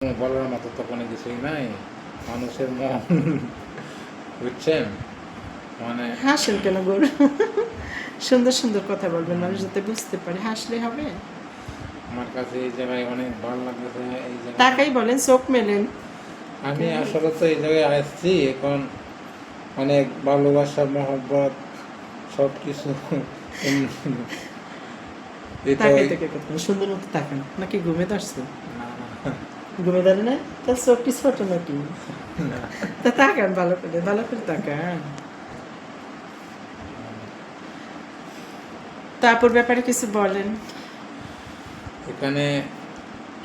বলার মতো তো কোনো কিছুই নাই। মানুষের মন বুঝছেন? মানে হাসেন কেন গরু? সুন্দর সুন্দর কথা বলবেন মানুষ যাতে বুঝতে পারে হাসলে হবে? আমার কাছে এই জায়গায় অনেক ভালো লাগতেছে এই জায়গায় তাকাই বলেন চোখ মেলেন। আমি আসলে তো এই জায়গায় আসছি এখন অনেক ভালোবাসা মহব্বত সব কিছু সুন্দর মতো তাকান। নাকি ঘুমে না, ঘুমে না তার চোখটি ছোট নাকি তা তাকান ভালো করে ভালো করে তাকান তারপর ব্যাপারে কিছু বলেন এখানে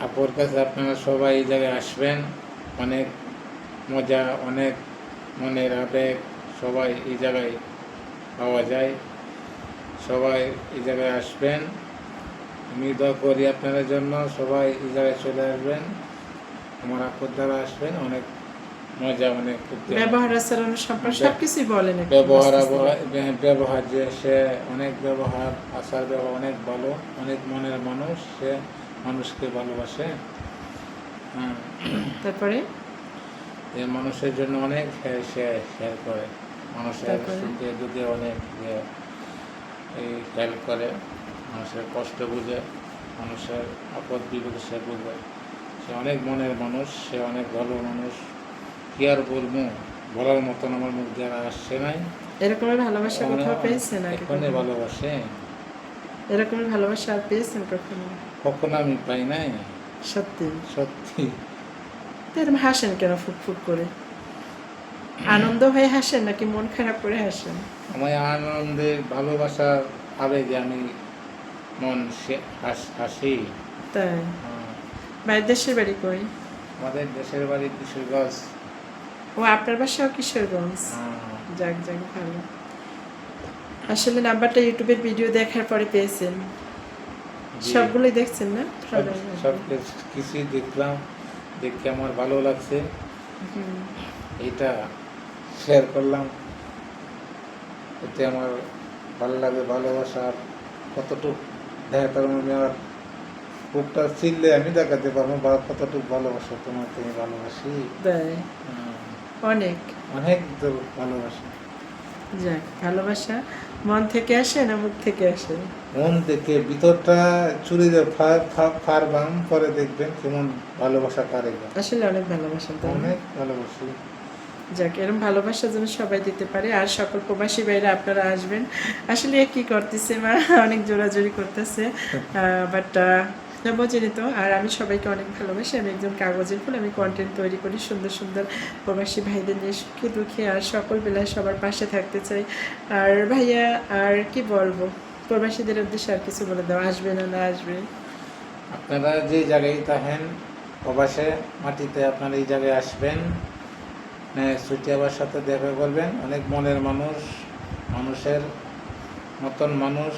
আপুর কাছে আপনারা সবাই এই জায়গায় আসবেন অনেক মজা অনেক মনের আবেগ সবাই এই জায়গায় পাওয়া যায় সবাই এই জায়গায় আসবেন আমি দোয়া করি আপনাদের জন্য সবাই এই জায়গায় চলে আসবেন আমার আপুর দ্বারা আসবেন অনেক মজা অনেক ব্যবহার আচরণ সম্পর্কে সবকিছুই বলেন ব্যবহার ব্যবহার যে সে অনেক ব্যবহার আচার ব্যবহার অনেক ভালো অনেক মনের মানুষ সে মানুষকে ভালোবাসে। হ্যাঁ, তারপরে? এ মানুষের জন্য অনেক সে- শেয়ার করে। মানুষের? সুখে দুঃখে অনেক যে এই হেল্প করে মানুষের কষ্ট বুঝে মানুষের আপদ বিপদে সে বুঝে সে অনেক মনের মানুষ সে অনেক ভালো মানুষ। কি আর বলব? বলার মতন আমার মুখ দিয়ে আর আসছে নাই। এরকমের ভালোবাসা কোথাও পেয়েছেন এখানে? ভালোবাসে। এরকমের ভালোবাসা আর পেয়েছেন কখনো? কখনো আমি পাই নাই। সত্যি? সত্যি। এরকম হাসেন কেন ফুট ফুট করে? আনন্দ হয়ে হাসেন নাকি মন খারাপ করে হাসেন? আমার আনন্দের ভালোবাসার আবেগে আমি মন হাসি। তাই? বাইরের দেশের বাড়ি কই? আমাদের দেশের বাড়ি কিশোরগঞ্জ। ও আপনার বাসাও কিশোরগঞ্জ? হ্যাঁ। যাক যাক ভালো। আসলে নাম্বারটা ইউটিউবের ভিডিও দেখার পরে পেয়েছেন। সবগুলোই দেখছেন না? সব সব কিছু- কিছুই দেখলাম। দেখে আমার ভালো লাগছে। এইটা শেয়ার করলাম। এতে আমার ভালো লাগে ভালোবাসার কতটুক দেখাতার আমি আমার বুকটা চিনলে আমি দেখাতে পারব বা কতটুকু ভালোবাসা তোমাকে আমি ভালোবাসি? অনেক। অনেক ভালোবাসি। যাক ভালোবাসা মন থেকে আসে না মুখ থেকে আসে? মন থেকে ভিতরটা চুরি ফার ফার- ফারবাম পরে দেখবেন কেমন ভালোবাসা পারে আসলে অনেক ভালোবাসা অনেক ভালোবাসি। যাক এরকম ভালোবাসা যেন সবাই দিতে পারে আর সকল প্রবাসী বাইরে আপনারা আসবেন। আসলে কি করতেছে মা? অনেক জোরাজোরি করতেছে। বাট বোঝেনি তো, আর আমি সবাইকে অনেক ভালোবাসি। আমি একজন কাগজের ফুল, আমি কন্টেন্ট তৈরি করি, সুন্দর সুন্দর প্রবাসী ভাইদের নিয়ে সুখে দুঃখে, আর সকল বেলায় সবার পাশে থাকতে চাই। আর ভাইয়া, আর কি বলব? প্রবাসীদের উদ্দেশ্যে আর কিছু বলে দাও, আসবে না না আসবে। আপনারা যে জায়গায় থাকেন, প্রবাসে, মাটিতে আপনারা এই জায়গায় আসবেন। সুটিয়াবার সাথে দেখা করবেন। অনেক মনের মানুষ, মানুষের মতন মানুষ।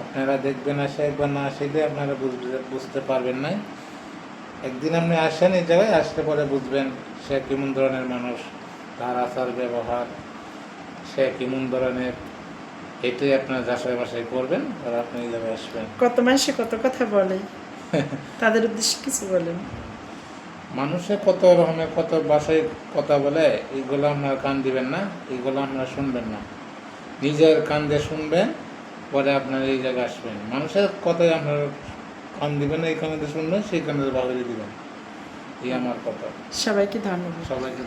আপনারা দেখবেন আসে একবার না আসলে আপনারা বুঝতে বুঝতে পারবেন না একদিন আপনি আসেন এই জায়গায় আসলে পরে বুঝবেন সে কেমন ধরনের মানুষ তার আচার ব্যবহার সে কেমন ধরনের এটাই আপনার যাচাই বাসাই করবেন আর আপনি এই জায়গায় আসবেন। কত মাসে কত কথা বলে? তাদের উদ্দেশ্যে কিছু বলেন। মানুষে কত রকমের কত বাসায় কথা বলে এইগুলো আপনার কান দিবেন না এইগুলো আপনারা শুনবেন না। নিজের কান দিয়ে শুনবেন পরে আপনার এই জায়গায় আসবেন। মানুষের কথায় আপনার কান দিবেন এই কানে তো শুনবেন সেই কানে ভালো দিবেন। এই আমার কথা। সবাইকে ধন্যবাদ। সবাইকে